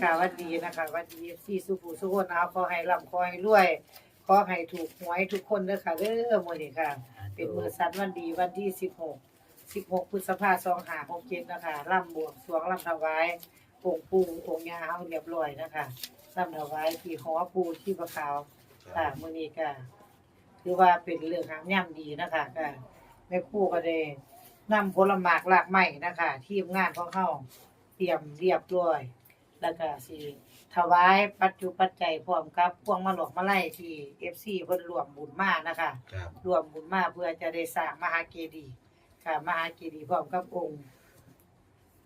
ค่ะค่ะหวันดีนะคะหวันดีสี่สุภูสุคนเอาขอให้ร่ำขอให้รวยขอให้ถูกหวยทุกคนเด้อค่ะเด้อมื้อนี้ค่ะ เป็นมื้อสันวันดีวันที่16 16พฤษภาคม2567นะคะร่ำบวงสรวงร่ำถวายองค์ปู่องค์ย่าเฮาเรียบร้อยนะคะร่ำถวายที่หอปู่ที่ประขาวค่ะมื้อนี้ก็ถือว่าเป็นเรื่องหามย่ำดีนะคะก็แม่ครูก็ได้นำผลหมากหลากไม้นะคะ ทีมงานของเฮาเตรียมเรียบร้อย แล้วก็สิถวายปัจจุปัจจัยพร้อมกับพวงมาหลอกมาไล่ที่ FC เพิ่นรวมบุญมานะคะครับ รวมบุญมาเพื่อจะได้สร้างมหาเจดีย์ค่ะ มหาเจดีย์พร้อมกับองค์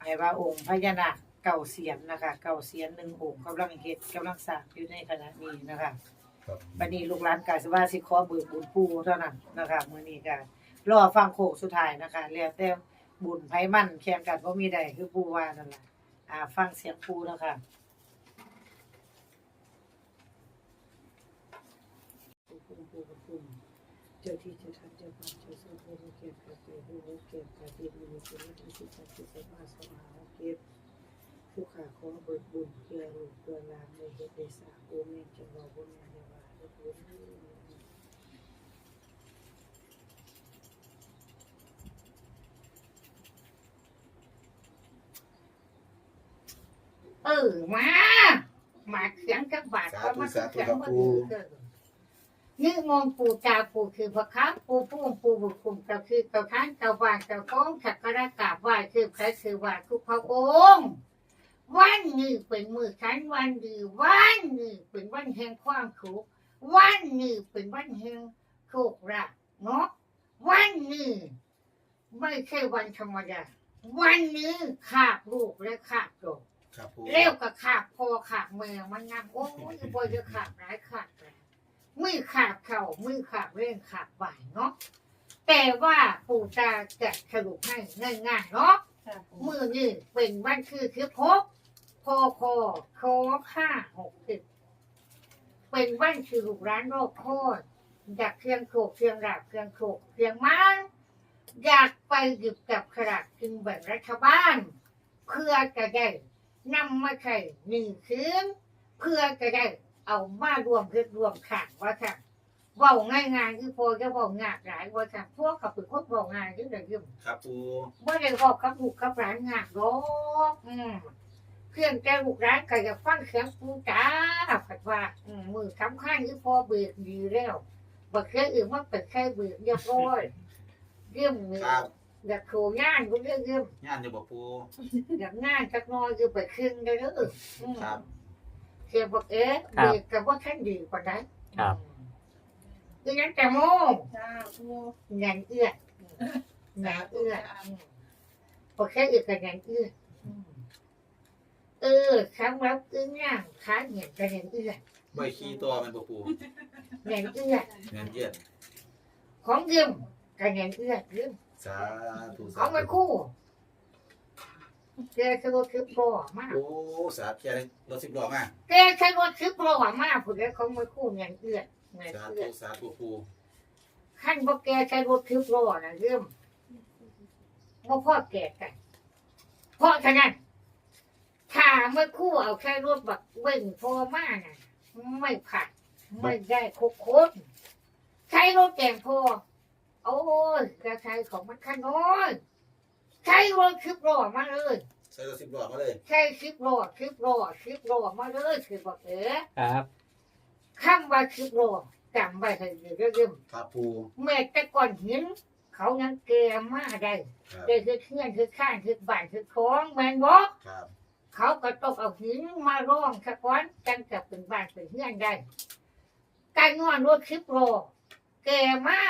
ให้ว่าองค์พญานาคเก่าเสียนนะคะ เก่าเสียนหนึ่งองค์กำลังเฮ็ดกำลังสร้างอยู่ในขณะนี้นะคะครับบัดนี้ลูกหลานกาสิว่าสิขอเบิกบุญปู่เท่านั้นนะคะมื้อนี้ก็รอฟังโค้งสุดท้ายนะคะแล้วแต่บุญไผมันแข่งกันบ่มีใดคือปู่ว่านั่นล่ะ่าฟังเสียงปู่นะคะปูปูปูเจ้าที่เจ้าทางเจ้าป่าเจ้าสมุทรเก็บกระเก็บหูเก็บกระเก็บมือเก็บที่สิบสามสิบสามาสมาเก็บผู้ขาขอเบิกบุญเพื่อลูกเพื่อลานในเฮ็ดได้สาโอเมนจังหวะบนแม่เดว่าเฮ็ดบุญ เออมามาเสียงจักบาทก็มาเสียงบ่ดีเกินนี่งงปู่จาปู่คือพระค้างปู่พุ่มปู่บุญคุมก็คือเจ้าท่านเจ้าบ้านเจ้าของสักการะกราบไหว้คือพระคือว่าทุกพระองค์วันนี้เป็นมือฉันวันดีวันนี้เป็นวันแห่งความสุขวันนี้เป็นวันแห่งโชคลาภเนาะวันนี้ไม่ใช่วันธรรมดาวันนี้ขาบลูกและขาบโลก ครับปูเร็วกับขาบพอขาบแมวมันนำโอ้ยบ่จะขาบหลายขาบแล้มือขาบเข่ามือขาบเร่งขาบบ่ายเนาะแต่ว่าปู่ตาจะสรุปให้ง่ายๆเนาะมือนี่เป็นวันคือคือพบพอพอคอค่าหกสิบเป็นวันคือลูกร้านโรคโคตรอยากเครื่องโขกเครื่องราบเครื่องโขกเครื่องไม้อยากไปหยิบกับขนาดจึงแบ่งรัฐบาลเพื่อจะได้ นำมาใช้หนึ่งคืนเพื่อจะได้เอามารวมเพื่อรวมขังว่าค่ะเว่าง่ายงานคือพอจะเว่างากหลายว่าค่ะพวกกับเป็นคนเว่างานที่ไหนยิ่งครับปูเมื่อได้บอกกับลูกกับร้านงานหรอกอืมเครื่องแก้ลูกร้านก็จะฟังเสียงปูจ้าผัดว่าอืมมือสำคัญคือพอเบิกดีแล้วบักเครื่องอื่นมันเป็นแค่เบิกเรียบร้อยเรื่องนี้ครับ อยากโชว์งานก็เรื่องเรื่องงานอยู่บ่ปูอยากงานจักหน้อยคือไปครึ่งได้เด้ออืมครับเสียบอกเอ๊ะครับเด็กกับว่าท่านดีกว่านั้นครับคือนั้นแต่โมจ้าปูงานเอื้อหงานเอื้ออืมพอแค่เอื้อกับงานเอื้ออืมเออครั้งรับเอื้อย่างค้าเหียนกับงานเอื้อไม่ขี้ตัวมันบ่ปูงานเอื้อเงินเย็ดของยืมกับงานเอื้อยืม สาธุขสาองมันธุคู่แกคือรถคือโปรมากโอ้สาธุแค่นี้รถสิบล้อมาแกใช้รถคือโปรมากผู้ใดของมันคู่งานเอื้องานสาเอื้ธุอสาธุปูขั้นบ่แกใช้รถทิพย์รอนะเรื่องบ่พ่อแก่กันเพราะฉะนั้นถ้าเมื่อครู่เอาแค่รถแบบเว่งพอมากน่ะ ไม่ผัดไม่ได้โคกโคตรใช้รถแกงพอ โอ้ยกระใช้ของมันขน้อยใช้รถทิพย์รอมาเลยใส่รถสิบล้อมาเลย ใช้ทิพย์รอทิพย์รอทิพย์รอมาเลยคือบอกเอ๋ครับ ข้ามว่าทิพย์รอจำไว้ให้ดีเรื่องครับปูแม่แต่ก่อนหิน เขายังแกมาได้ครับได้คือเพื่อนคือข้างคือบ้านคือของแมนบอก ครับเขาก็ต้องเอาหินมาร่องสะก้อนจังจะเป็นบ้านเป็นเพื่อนได้การนอนรถคลิปโรแกมา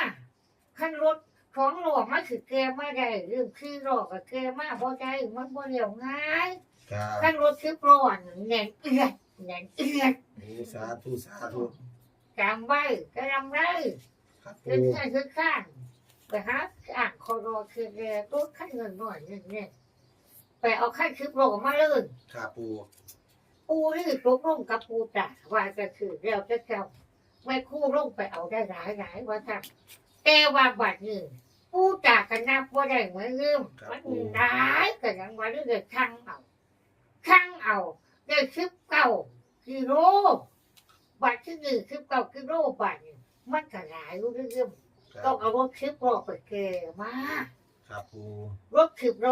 ขั้นรถของโลมาคือแกมาได้เรื่องคือโรกับแกมาพอใจมันบ่เรียวง่ายครับขั้นรถคลิปโรแน่นเอื้อดแน่นเอื้อดโอ้สาธุสาธุจำไว้ก็จำได้ครับคืปูอข้างคือข้างไปหาอ่างคอรอคือแกตัวขั้นเงินหน่อยนึงเนี่ยไปเอาขั้นคือโปรมาเลย ครับปูปูนี่ตกลงกับปูจ่าว่าจะคือเราจะเจ้าไม่คู่ลงไปเอาได้หลายหลายว่าทำ แต่ว่าบัดนี้กูจากกันนัว่าได้เหมือนเดิมับมันร้ายกันยังว่าได้เด็กช่างเอาช่างเอา ได้ซื้อเก้ากิโลบัดที่นี่ซื้อเก้ากิโลบัดนี้มันก็หลายรู้เรื่องต้องเอารถคลิปรอไปเกมาก ครับปูรถซื้อโล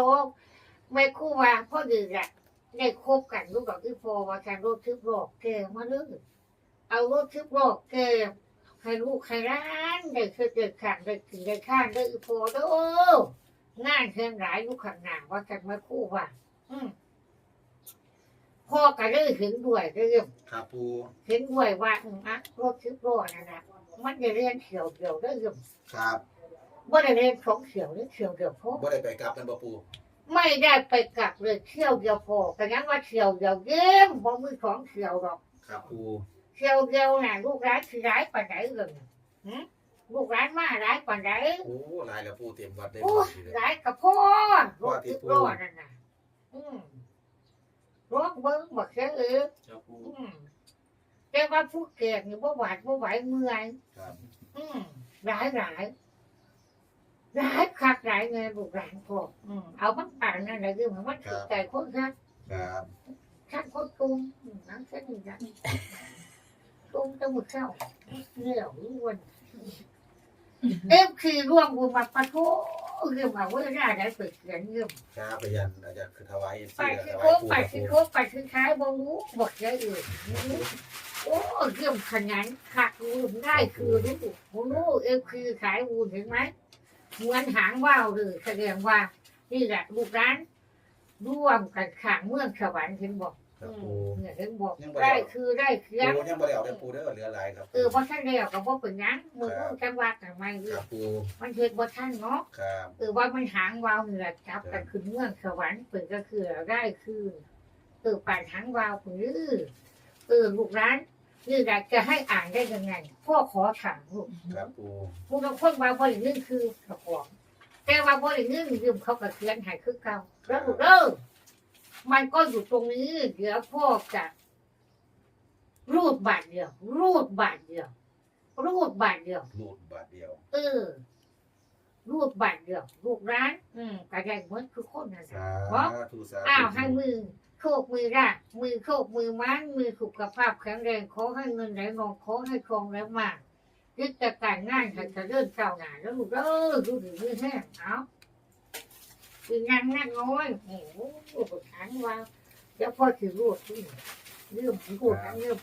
ไม่คู่วางพ่อดื้แหละได้คบกันรู้กับที่ฟว่าการรถทึบโลกเกมมาเรื่องเอารถทึบโลกเก ให้ลูกให้ร้านได้คือเด็ดขาดได้กินได้ข้างได้อีพอเด้องานเชิงหลายลูกขังหนาว่ากันมาคู่ว่าอืมพ่อก็ได้เห็นด้วยเรื่องครับปูเห็นด้วยว่าอืมอะรถคิบรอนั่นนะมันจะเรียนเขียวเดียวได้ยังครับบ่ได้เรียนสองเขียวหรือเขียวเดียวพอบ่ได้ไปกลับกันบ่ปูไม่ได้ไปกลับเลยเที่ยวเดียวพอแต่งั้นว่าเที่ยวเดียวเยี่ยมบ่มือสองเที่ยวหรอก ครับปู เที่ยวเดียวน่ะลูกร้านคือร้ายปานไหนเลยหึลูกร้านมาร้ายปานไหนโอ้หลายแล้วปูเต็มวัดได้โอ้บ่ยทีเลยร้ายกับพ่อรพ่อถที่ติดปู่รอดนั่นน่ะอืมรถเบิ้งบักเสียเออครับปูอืมแต่ว่าผู้แก่นี่บ่หวาดบ่ไหวเมื่อย ครับอืมร้ายร้ายร้ายคักร้ายเงินบุกหลานพวกอืมเอามันป่านนั่นแหละคือมันคือใจคนครับครับท่านคนตุ้มอืมนั่นแค่นี้นะ ตุ้มตะมุดเข้าเหนียวล้วนเอฟคือร่วมบุญมาปะโถเรื่องมาเว่าได้ได้เปิดเขียนเรื่องครับไปยันอาจารย์คือถวายไปเสียคือถวายโค้งปูไปครับคือปูโค้งไปคือท้ายบ่รู้บอกใจอื่นโอ้เรื่องขยันขัดรูมได้คือรู้ผมรู้เอฟคือขายวูนเห็นไหมเหมือนหางว่าวเลยแสดงว่า นี่แหละลูกร้านร่วมกันขางเมืองสวรรค์เห็นบอก ครับอืปูมเนี่ยเห็นบอกยังบ่ได้ได้คือได้เคือปูยังบ่ได้เอาได้ปูเด้อเหลือหลายครับเออเพราะท่านเดียวกับว่าเป็นหยังมือมือจังหวัดกันไม่คเรื่อรับปูมันเห็นว่าท่านเนาะครับเออว่ามันหางวาวเหนือจับกันขึ้นเมืองสวรรค์เปิดก็คือได้คือเออป่านหางวาวผือเออลูกร้านนี่แหละจะให้อ่านได้ยังไงพ่อขอถามลูกครับปูผู้บางคนว่าบริเงื่อนคือกระป๋องแต่ว่าบริเงื่อนยืมเขากระเทียนใหายคือเก่าแล้วลูกเด้อ มันก็อยู่ตรงนี้ เดี๋ยวพ่อจะรูดบาทเดียว รูดบาทเดียว รูดบาทเดียว รูดบาทเดียว เออ รูดบาทเดียวลูกร้าน อืมกระไดเหมือนคือคนนั่นแหละสาธุสาธุอ้าวให้มือโชคมือรามือโชคมือมันมือสุขภาพแข็งแรงขอให้เงินไหลนองขอให้คองไหลมายึดแต่การงานให้เจะเริ่มเจ้าหน้าแล้วลูกเออดูดีมือแห้งเอา คืองานงานน้อยโอ้โหปวดขันว่าเดี๋ยวพ่อถือรูดที่เรื่องรูดเรื่อง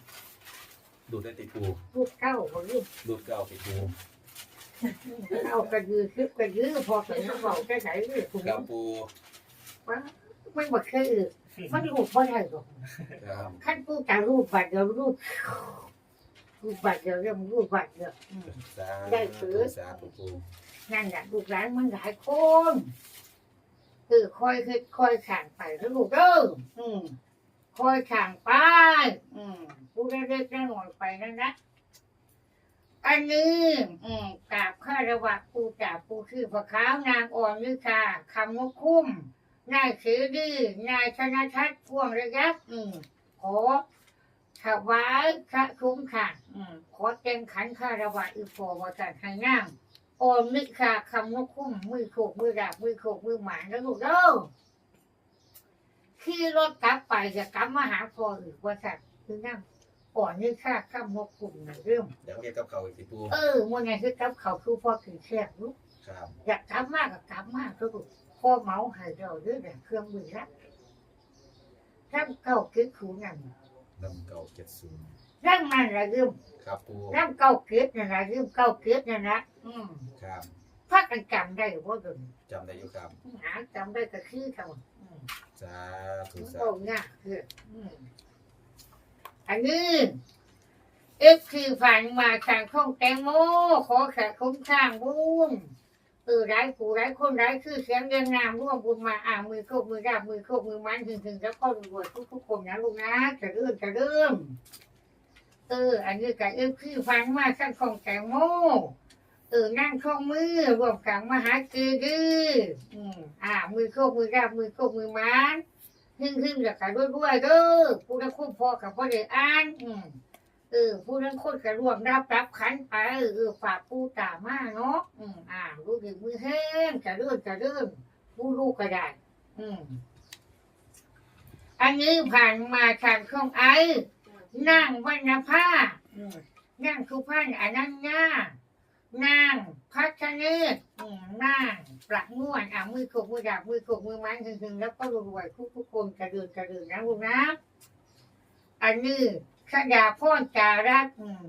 ดูดได้ติปูรูดเก้าบ่เรื่องดูดเก้าติปูเอากระยือคืบกระยือพอถึงบอกแค่ไหนเรื่องคุณครับปูว่ามันบ่เคยมันรูดบ่ได้หรอกครับขั้นกูจะรูปบัตรเดียวรูปรูปบัตรเดียวเรื่องรูปบัตรเดียวอืมสาได้ธุถือสาธุปูนั่นแหละลูกหลานมันหลายคน คือคอยคือคอยข่างไปแล้วลูกเด้ออืมคอยข่างไป อืมผู้เล็กๆน้อยๆไปนั่นนะอันนี้ อืมกราบข้าระวะปูกราบปูคือพระขาวนางอ่อนนิชาคำว่าคุ้มนายสือดีนายชนะทัศน์พ่วงระยับอืมขอถวายพระคุ้มค่ะ อืมขอเต็มขันคารวะอีโฟวจันให้นั่ง โอมนิคาคำนกคุ้มมือโขกมือดาบมือโขกมือหมาแล้วลูกเด้อขี่รถกลับไปจะกลับมาหาพ่ออีกว่าสัตว์คือนั่งอ่อนนิคาคำนกคุ้มนะเรื่องเดี๋ยวเรียกกับเขาอีกติปูเออมันไงคือกลับเขาคือพ่อถึงแช่ลูกครับอยากกลับมากก็กลับมากคือลูกพ่อเมาให้เราเรื่องแบบเครื่องมือละถ้าเก่าคิดขูนั่นนำเก้าเจ็ดศูนย์ ร่างมันละเรื่องครับปูร่างเก่าเกิดนั่นละเรื่องเก่าเกิดนั่นละอืมครับพักกันจำได้บ่เดินจำได้อยู่ครับหาจำได้ก็คือเท่าอืมสาธุมันสาโอ้ธุยากคืออืมอันนี้เอฟคือผ่านมาทางช่องแตงโมขอแขกคุ้มข้างบุญเออร้ายผู้ร้ายคนร้ายคือเสียงเรียงนามร่วมบุญมาอ่ามือโคกมือราบมือโคกมือมันถึงถึงแล้วก็รวยทุกๆคนนะลูกนะจะเริ่มจะเริ่ม เออ อันนี้กับเอฟคือผ่านมาทางช่องแตงโมเออนั่งข้องมือรวมกันมหาเกดืออืมอ่า มือโคกมือราบมือโคกมือมันหึ่งหึ่งกับกันด้วยๆเด้อผู้นั้นคุ้มพอกับพ่อเด็กอ่านอืมเออผู้นั้นคนกับรวมรับรับขันไปเออฝากผู้ตามาเนาะอืมอ่ารู้ดึงมือแห้งจะเลื่อนจะเลื่อนผู้ลูกก็ได้ อืมอันนี้ผ่านมาทางช่องไอ นั่งวรรณภาอืมนั่งสุพรรณอนัญญานางพัชเนศอืมนางประม่วนอะมือขกมือดาบมือขกมือไม้หึงๆแล้วก็รวยๆทุกทุกๆคนกระเดินกระเดินนะลูกนะอันนี้ขดาพ่อนจารักอืม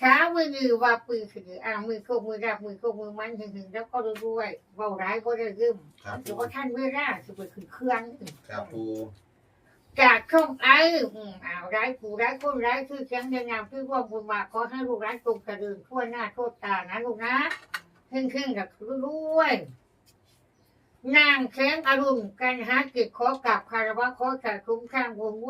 ช้ามือยือว่าปืนคืออะมือขกมือดาบมือขกมือไม้หึงๆแล้วก็รวยๆเบาร้ายก็ได้ยืมครับหรืปูอว่าท่านเวลาจะไปขึ้นเครื่องครับปู จากช่องไอ้อืมอ้าวร้ายผู้ร้ายคนร้ายคือแข็งยังงามคือว่าบุญมาขอให้ลูกร้ายตรงกระเดินทั่วหน้าทั่วตานะลูกนะขึ้นขึ้นกับรวย นางแข้งอารมณ์กันหากิดขอกับคารวะขอจากคุ้มข้างวง